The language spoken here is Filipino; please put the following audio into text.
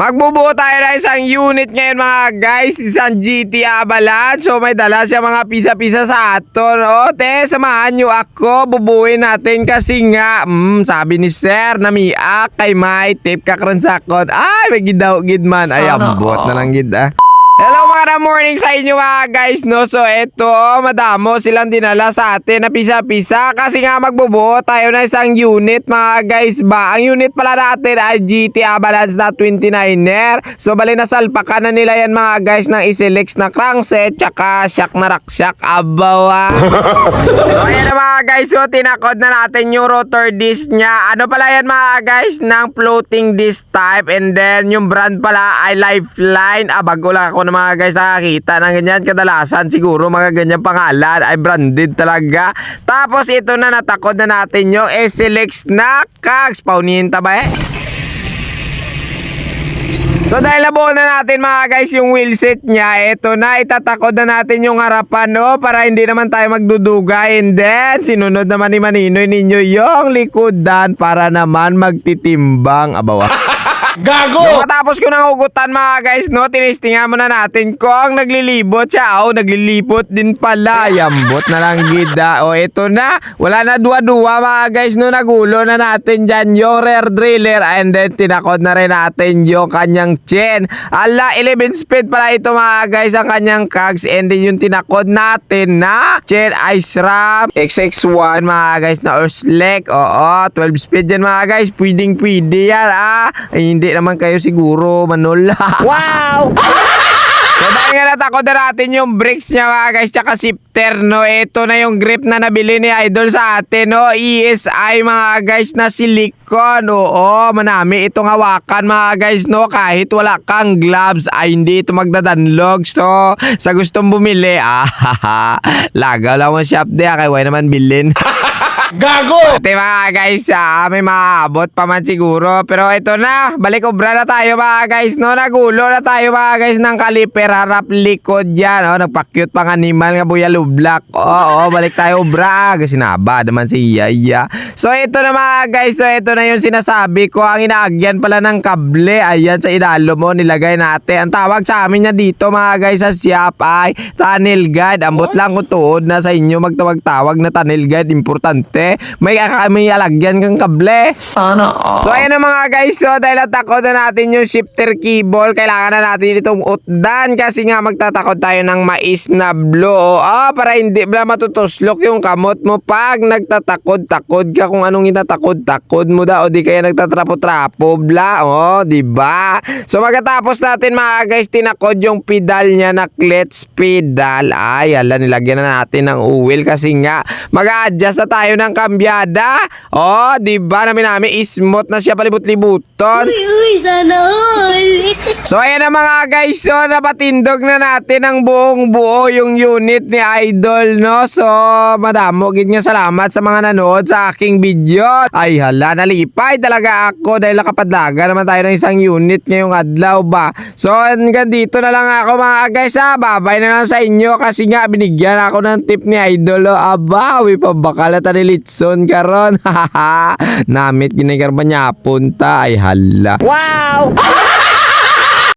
Magbubuo tayo ng isang unit ngayon mga guys, isang GT Avalanche. So may dala siya mga pisa-pisa sa aton. O te, samahan nyo ako, bubuin natin kasi nga, mm, sabi ni Sir, namiak kay may tip kakran sakon. Ay, may gidaw gid man. Ay, ambot na all. lang gid ah. Hello mga morning sa inyo mga guys no? So eto madamo silang dinala sa atin na pisa-pisa. Kasi nga magbubuo tayo ng isang unit mga guys ba? Ang unit pala natin ay GT Avalanche na 29er So bali na salpakan na nila yan mga guys ng Isilex na crankset Tsaka shock na rackshack Abawa. So ayan na mga guys So tinakod na natin yung rotor disc niya. Ano pala yan mga guys ng floating disc type? And then yung brand pala ay Lifeline. Ah bago lang ako na mga guys nakakita ng ganyan Kadalasan. Siguro mga ganyan pangalan ay branded talaga. Tapos ito na natakod na natin yung SLX na Kags. Paunin ba eh? So dahil nabuo na natin mga guys yung wheelset niya, eto na itatakod na natin yung harapan no? Para hindi naman tayo magduduga. And then sinunod naman ni Maninoy ninyo yung likodan para naman magtitimbang. Abawa. Gago! Matapos ko nang hugutan mga guys, no, tinistingan muna natin kung naglilibot siya. Oh, naglilipot din pala. Yambot na lang gida. O, eto na. Wala na duwa-duwa mga guys, no, nagulo na natin dyan yung rear driller and then tinakod na rin natin yung kanyang chain. Ala, 11 speed pala ito mga guys, ang kanyang cogs and then yung tinakod natin na chain ice ram XX1 mga guys na Urslek. Oo, 12 speed yan mga guys. Pwedeng pwede yan ah. Ay, hindi naman kayo siguro manol. Wow! So dahil nga natakot na natin yung brakes niya mga guys tsaka shifter no? Ito na yung grip na nabili ni Idol sa atin no? ESI mga guys na silicone oo manami. Itong hawakan mga guys no? Kahit wala kang gloves ay hindi ito magdadanlog. So sa gustong bumili ah lagaw lang mo shop de kay why naman bilhin Gago! Ate mga guys, ah, may maabot pa man siguro. Pero ito na, balik obra na tayo mga guys. No, nagulo na tayo mga guys ng kaliper harap likod yan. Oh, nagpa-cute pang animal nga buya lublak. Oo, oh, balik tayo obra. Kasi naba naman si Yaya. So ito na mga guys, so ito na yung sinasabi ko. Ang inaagyan pala ng kable. Ayan sa idalo mo, nilagay natin. Ang tawag sa amin niya dito mga guys sa siap ay tunnel guide. Ambot lang ko tuod na sa inyo magtawag-tawag na tunnel guide. Importante. May, may alagyan kang kable. Sana all. So ayan na mga guys, so dahil natakot na natin yung shifter cable, kailangan na natin itong utdan kasi nga magtatakot tayo ng mais na blow. Ah, para hindi bla matutuslok yung kamot mo pag nagtatakod-takod ka kung anong itatakod-takod mo da o di kaya nagtatrapo-trapo bla. Oh, di ba? So magkatapos natin mga guys, tinakod yung pedal niya na clutch pedal. Ay, ala nilagyan na natin ng uwil kasi nga mag-a-adjust na tayo ng kambyada. Oh, di ba namin namin smooth na siya palibot-libuton. Uy, uy, sana all. So ayan na mga guys, so napatindog na natin ang buong buo yung unit ni Idol, no? So madamo, gid nga salamat sa mga nanood sa aking video. Ay hala, nalipay talaga ako dahil nakapadlaga naman tayo ng isang unit ngayong adlaw ba. So hanggang dito na lang ako mga guys ha, babay na lang sa inyo kasi nga binigyan ako ng tip ni Idol. Oh. Aba, uwi pa bakala ta ni Litson karon. Namit ginagarba niya punta ay hala. Wow!